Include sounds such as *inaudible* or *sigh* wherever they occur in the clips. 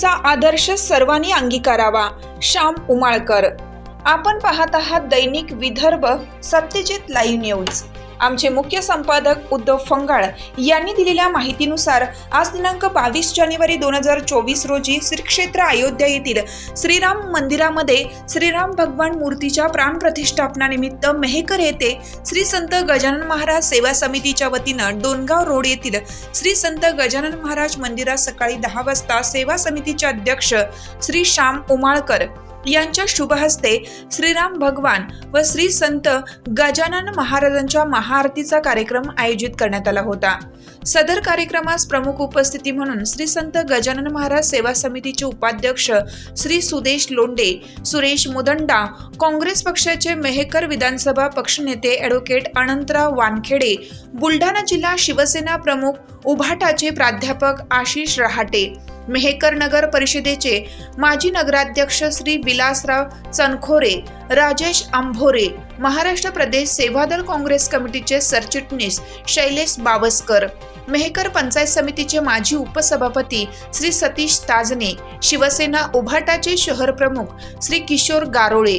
श्रीराम यांचा आदर्श सर्वांनी अंगीकारावा. श्याम उमाळकर. आपण पाहत आहात दैनिक विदर्भ सत्यजित लाईव्ह न्यूज. आमचे मुख्य संपादक उद्धव फंगाळ यांनी दिलेल्या माहितीनुसार आज दिनांक बावीस जानेवारी दोन हजार चोवीस रोजी श्री क्षेत्र अयोध्या येथील श्रीराम मंदिरामध्ये श्रीराम भगवान मूर्तीच्या प्राणप्रतिष्ठापनानिमित्त मेहकर येथे श्री संत गजानन महाराज सेवा समितीच्या वतीनं डोनगाव रोड येथील श्री संत गजानन महाराज मंदिरात सकाळी दहा वाजता सेवा समितीचे अध्यक्ष श्री श्याम उमाळकर यांच्या शुभ हस्ते श्रीराम भगवान व श्री संत गजानन महाराजांच्या महाआरतीचा कार्यक्रम आयोजित करण्यात आला होता. सदर कार्यक्रमास प्रमुख उपस्थिती म्हणून श्री संत गजानन महाराज सेवा समितीचे उपाध्यक्ष श्री सुदेश लोंडे सुरेश मुदंडा काँग्रेस पक्षाचे मेहकर विधानसभा पक्षनेते ॲडव्होकेट अनंतराव वानखेडे बुलढाणा जिल्हा शिवसेना प्रमुख उभाटाचे प्राध्यापक आशिष रहाटे मेहकर नगर परिषदेचे माजी नगराध्यक्ष श्री विलासराव चनखोरे राजेश आंभोरे महाराष्ट्र प्रदेश सेवादल काँग्रेस कमिटीचे सरचिटणीस शैलेश बावस्कर मेहकर पंचायत समितीचे माजी उपसभापती श्री सतीश ताजने शिवसेना उभाटाचे शहर प्रमुख श्री किशोर गारोळे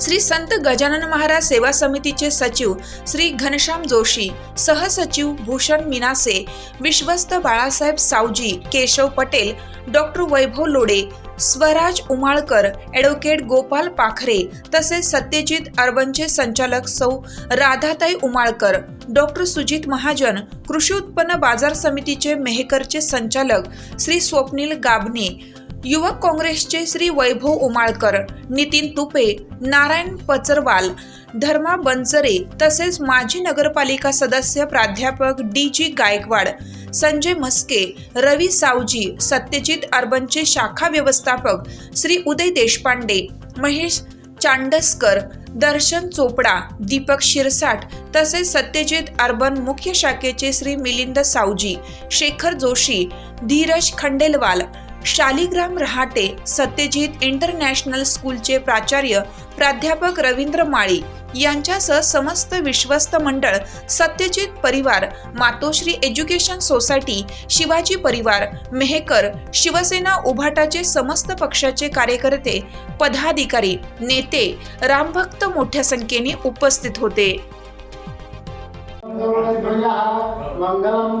श्री संत गजानन महाराज सेवा समितीचे सचिव श्री घनश्याम जोशी सहसचिव भूषण मिनासे विश्वस्त बाळासाहेब सावजी केशव पटेल डॉक्टर वैभव लोडे स्वराज उमाळकर ॲडव्होकेट गोपाल पाखरे तसेच सत्यजित अर्बनचे संचालक सौ राधाताई उमाळकर डॉक्टर सुजित महाजन कृषी उत्पन्न बाजार समितीचे मेहकरचे संचालक श्री स्वप्नील गाबणे युवक काँग्रेसचे श्री वैभव उमाळकर नितीन तुपे नारायण पचरवाल धर्मा बनसरे तसेच माजी नगरपालिका सदस्य प्राध्यापक डी जी गायकवाड संजय मस्के रवी सावजी सत्यजित अर्बनचे शाखा व्यवस्थापक श्री उदय देशपांडे महेश चांडसकर दर्शन चोपडा दीपक शिरसाट तसेच सत्यजित अर्बन मुख्य शाखेचे श्री मिलिंद सावजी शेखर जोशी धीरज खंडेलवाल शालिग्राम रहाटे सत्यजित इंटरनॅशनल स्कूलचे प्राचार्य प्राध्यापक रवींद्र माळी यांच्यासह समस्त विश्वस्त मंडळ सत्यजित परिवार मातोश्री एज्युकेशन सोसायटी शिवाजी परिवार मेहकर शिवसेना उभाटाचे समस्त पक्षाचे कार्यकर्ते पदाधिकारी नेते रामभक्त मोठ्या संख्येने उपस्थित होते. मंगलम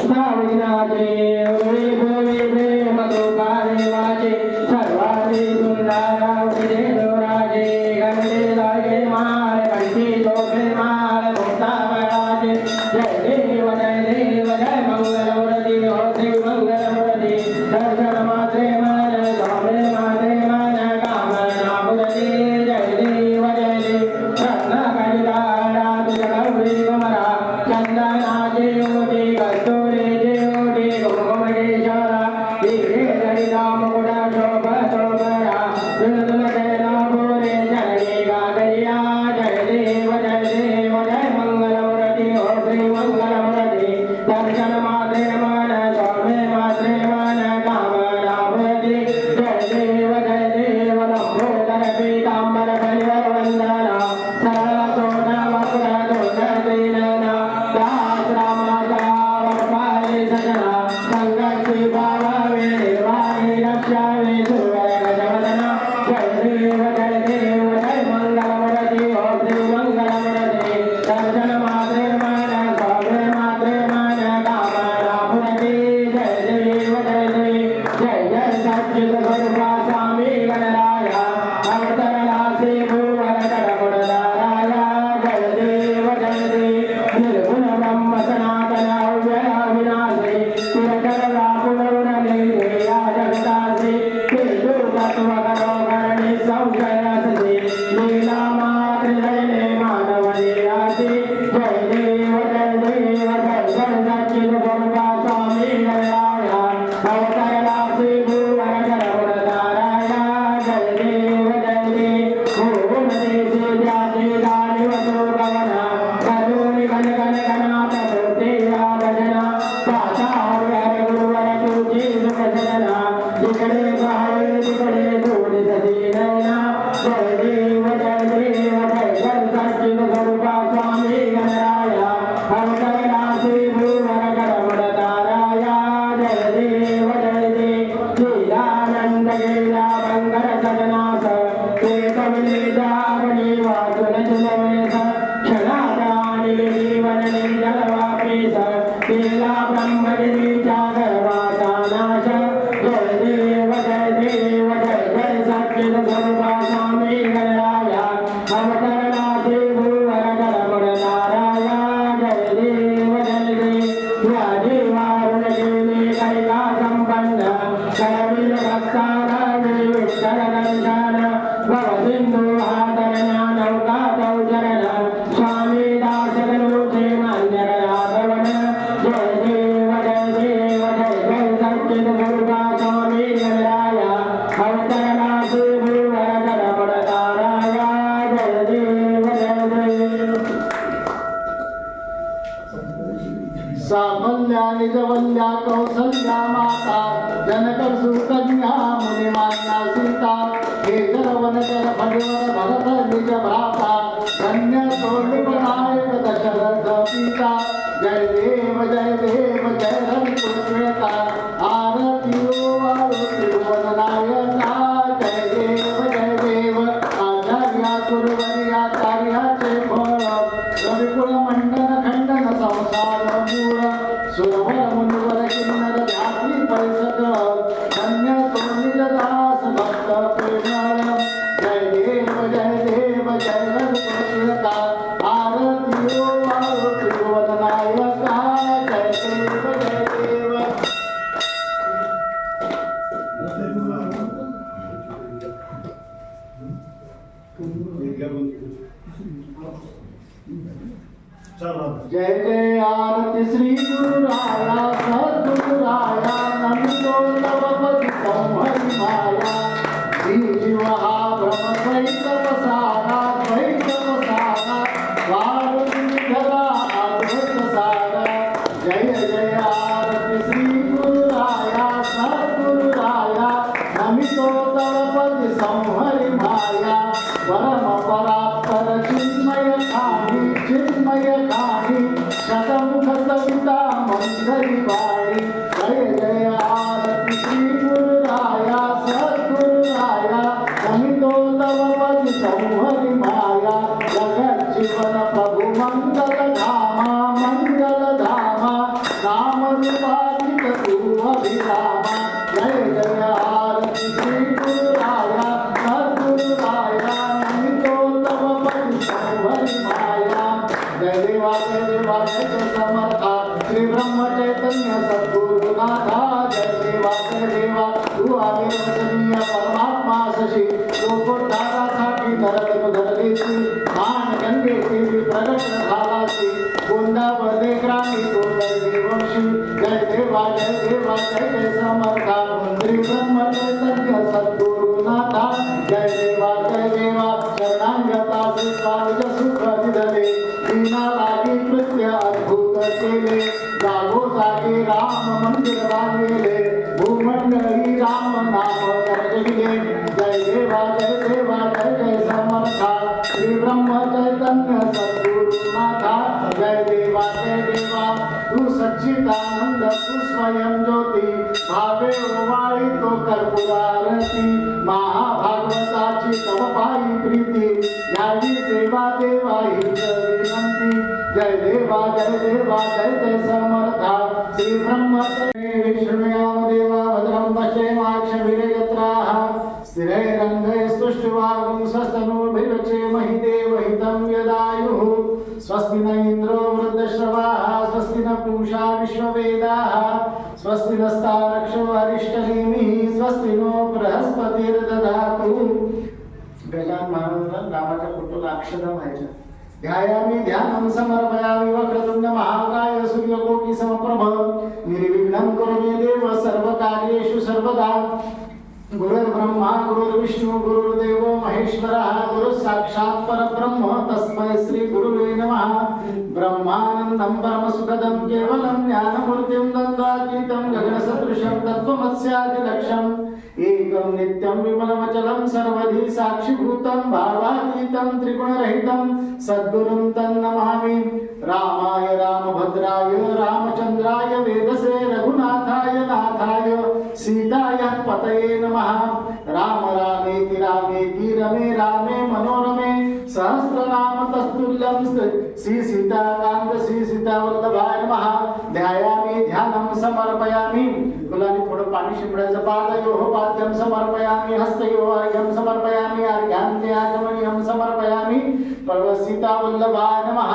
साविनाचे ओळे भोविले मधुकारे वाचे सर्वाचे सुंदरावचे Amen. जीवन निर्जल वापी सर तेला ब्रह्म ಜಯ ಜಯ ಮಂಗಲ ಧಾಮ ಮಂಗಲ ಧಾಮ ರಾಮ ರೂಪಾಧಿಕ ಪೂರ್ವ ವಿರಾಮ देवी प्रगट झालाची गोंदामध्ये ग्रामी गोंदर देवशी. जय देवा जय देवा जय जय समर्था. श्री ब्रह्म चैतन्य सद्गुरुनाथा जय देवा जय देवा शरणांगता निज सुख दिधले दीना लागी कृत्य अद्भुत केले. जागो जागे राम मंदिर बांधलेले. चैतन्य जय देवा जय देवा तू सच्चिदानंद तू स्वयं ज्योती भावे ओवाळी तो कर्पुरारती महाभागवताची तव पायी प्रीती यावी सेवा देवा हीच विनंती. जय देवा जय देवा जय जय समर्था. श्री ब्रह्म विष्णुयाम देवा भद्रं पश्येमाक्षभिर्यत्राः स्थिरैरङ्गैः महि देव देवहितं यदायुः स्वस्ति न इन्द्रो वृद्धश्रवाः स्वस्ति न पूषा विश्ववेदाः। स्वस्ति नस्तारक्षो अरिष्टनेमिः स्वस्ति नो बृहस्पतिर्दधातु गजान महाराज रामाच्या फोटोला अक्षदा व्हायच्या ध्यायामी ध्यानं समर्पयामि वक्रतुंड महाकाय सूर्यकोटि समप्रभ निर्विघ्नं कुरु मे देव सर्वकार्येषु सर्वदा। गुरुर्ब्रह्मा गुरुर्विष्णु गुरुर्देवो महेश्वरः गुरु साक्षात् परब्रह्म तस्मै श्री गुरुवे नमः ब्रह्मानन्दं परमसुखदं केवलं ज्ञानमूर्तिं द्वन्द्वातीतं गगनसदृशं तत्त्वमस्यादिलक्ष्यम् एकं नित्यं विमलमचलं सर्वधि साक्षिभूतं भावातीतं त्रिगुणरहितं सद्गुरुं तन्नमामि रामाय रामभद्राय रामचन्द्राय वेदसे रघुनाथाय नाथाय सीताय पतये नमः। राम रामेति रामेति रमे रामे मनोरमे। सहस्रनाम तस्तुल्यं श्री सीताकान्त श्री सीतावल्लभाय नमः। ध्यायामि ध्यानं समर्पयामि। फुलांनी थोडं पाणी शिंपडायचं पादयोः पाद्यं समर्पयामि हस्तयोः अर्घ्यं समर्पयामि अर्घ्यान्ते आगमनीयं समर्पयामि। पर्व सीतावल्लभाय नमः।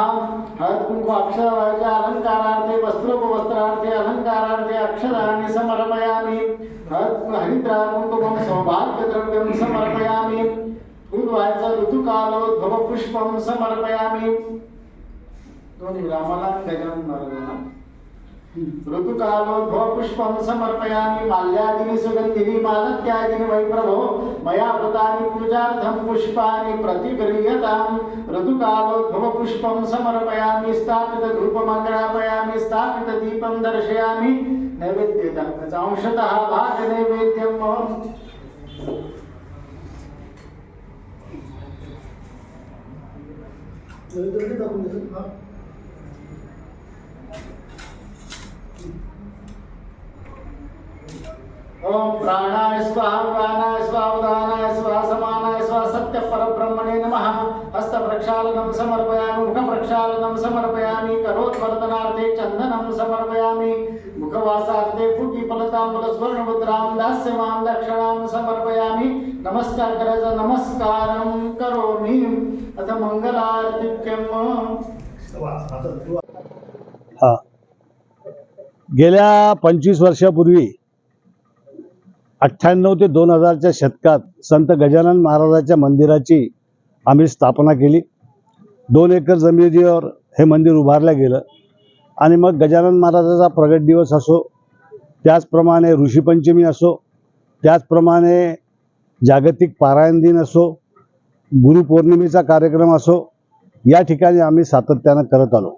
हळद कुंकू अक्षराचे अलंकारार्थे वस्त्रोपवस्त्रार्थे अलंकारार्थे अक्षराणि समर्पयामि. हळद हरिद्रा कुंकुमं सौभाग्यद्रव्यं समर्पयामि. उद्वायचं ऋतुकालोद्भव पुष्पं समर्पयामि. दोन्ही रामाला गजानन महाराजांना ऋतुकालोद्भव पुष्पं समर्पयामि माल्यादिनि सुगन्धिनि मालत्यादिनि वै प्रभो मया वृतानि पूजार्थं पुष्पाणि प्रतिगृह्यताम् ऋतुकालो पुष्पं समर्पयामि स्थापितधूपमग्रापयामि स्थापितदीपं दर्शयामि। नैवेद्यतः अंशतः भागनैवेद्यं मम। ओम प्राणाय स्वाहा प्राणाय स्वाहा उदानाय स्वाहा समानाय स्वाहा सत्य परब्रह्मणे नमः। हस्त प्रक्षालनं समर्पयामि मुख प्रक्षालनं समर्पयामि करोत्वर्तनार्थे चन्दनं समर्पयामि। मुखवासार्थे फुटी फलतांबल स्वर्णमुद्रां दास्यमां दक्षिणां समर्पयामि। नमस्कार करायचा नमस्कारं करोमि। अथ मंगलार्तिक्यम। हा. गेल्या पंचवीस वर्षापूर्वी अठ्ठ्याण्णव ते दोन हजारच्या शतकात संत गजानन महाराजाच्या मंदिराची आम्ही स्थापना केली. दोन एकर जमिनीवर हे मंदिर उभारलं गेलं. आणि मग गजानन महाराजाचा प्रगट दिवस असो त्याचप्रमाणे ऋषीपंचमी असो त्याचप्रमाणे जागतिक पारायण दिन असो गुरुपौर्णिमेचा कार्यक्रम असो या ठिकाणी आम्ही सातत्यानं करत आलो.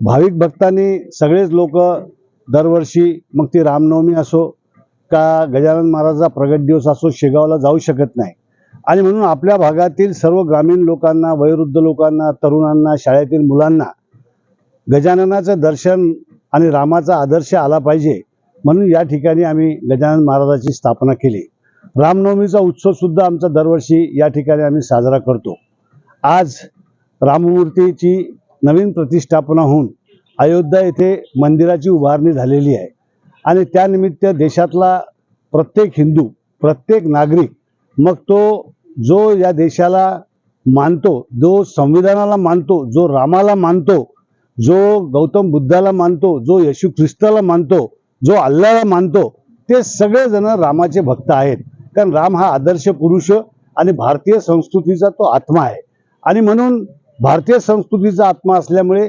भाविक भक्तांनी सगळेच लोक दरवर्षी मग ती रामनवमी असो का गजानन महाराजाचा प्रगट दिवस असो शेगावला जाऊ शकत नाही. आणि म्हणून आपल्या भागातील सर्व ग्रामीण लोकांना वयोवृद्ध लोकांना तरुणांना शाळेतील मुलांना गजाननाचं दर्शन आणि रामाचा आदर्श आला पाहिजे म्हणून या ठिकाणी आम्ही गजानन महाराजाची स्थापना केली. रामनवमीचा उत्सव सुद्धा आमचा दरवर्षी या ठिकाणी आम्ही साजरा करतो. आज राममूर्तीची नवीन प्रतिष्ठापना होऊन अयोध्या येथे मंदिराची उभारणी झालेली आहे. आणि त्यानिमित्त देशातला प्रत्येक हिंदू प्रत्येक नागरिक मग तो जो या देशाला मानतो जो संविधानाला मानतो जो रामाला मानतो जो गौतम बुद्धाला मानतो जो येशू ख्रिस्ताला मानतो जो अल्लाला मानतो ते सगळेजण रामाचे भक्त आहेत. कारण राम हा आदर्श पुरुष आणि भारतीय संस्कृतीचा तो आत्मा आहे. आणि म्हणून भारतीय संस्कृतीचा आत्मा असल्यामुळे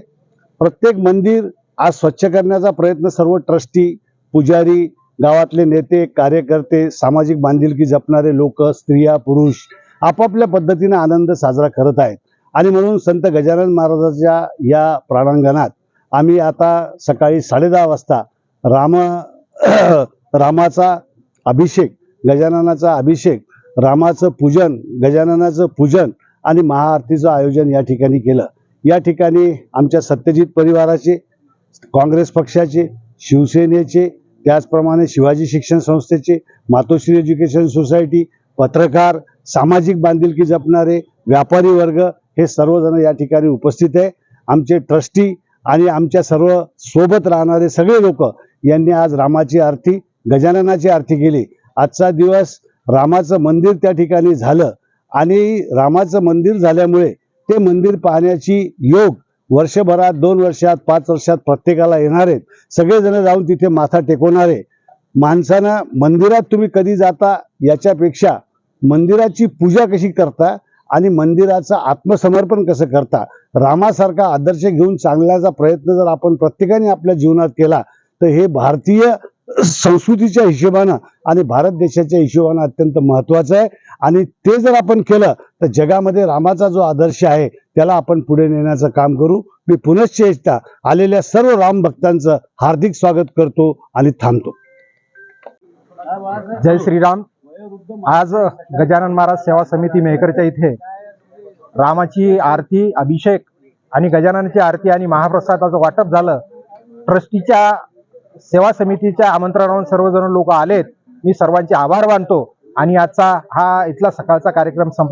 प्रत्येक मंदिर आज स्वच्छ करण्याचा प्रयत्न सर्व ट्रस्टी पुजारी गावातले नेते कार्यकर्ते सामाजिक बांधिलकी जपणारे लोक स्त्रिया पुरुष आपापल्या पद्धतीने आनंद साजरा करत आहेत. आणि म्हणून संत गजानन महाराजाच्या या प्राणांगणात आम्ही आता सकाळी साडेदहा वाजता राम *clears throat* रामाचा अभिषेक गजाननाचा अभिषेक रामाचं पूजन गजाननाचं पूजन आणि महाआरतीचं आयोजन या ठिकाणी केलं. या ठिकाणी आमच्या सत्यजित परिवाराचे काँग्रेस पक्षाचे शिवसेनेचे त्याचप्रमाणे शिवाजी शिक्षण संस्थेचे मातोश्री एज्युकेशन सोसायटी पत्रकार सामाजिक बांधिलकी जपणारे व्यापारी वर्ग हे सर्वजण या ठिकाणी उपस्थित आहे. आमचे ट्रस्टी आणि आमच्या सर्व सोबत राहणारे सगळे लोक यांनी आज रामाची आरती गजाननाची आरती केली. आजचा दिवस रामाचं मंदिर त्या ठिकाणी झालं आणि रामाचं मंदिर झाल्यामुळे ते मंदिर पाहण्याची योग वर्षभरात दोन वर्षात पाच वर्षात प्रत्येकाला येणार आहेत. सगळेजण जाऊन तिथे माथा टेकवणारे माणसानं मंदिरात तुम्ही कधी जाता याच्यापेक्षा मंदिराची पूजा कशी करता आणि मंदिराचं आत्मसमर्पण कसं करता रामासारखा आदर्श घेऊन चांगल्याचा प्रयत्न जर आपण प्रत्येकाने आपल्या जीवनात केला तर हे भारतीय संस्कृतीच्या हिशोबानं आणि भारत देशाच्या हिशोबानं अत्यंत महत्त्वाचं आहे. आणि ते जर आपण केलं तर जगामध्ये रामाचा जो आदर्श आहे त्याला आपण पुढे नेण्याचं काम करू. मी पुनश्च एकदा आलेल्या सर्व राम भक्तांचं हार्दिक स्वागत करतो आणि थांबतो. जय श्रीराम. आज गजानन महाराज सेवा समिती मेहकरच्या इथे रामाची आरती अभिषेक आणि गजाननची आरती आणि महाप्रसादाचं वाटप झालं. ट्रस्टीच्या सेवा समितीच्या आमंत्रणावरून सर्वजण लोक आलेत. मी सर्वांचे आभार मानतो. आणि आजचा हा इथला सकाळचा कार्यक्रम संप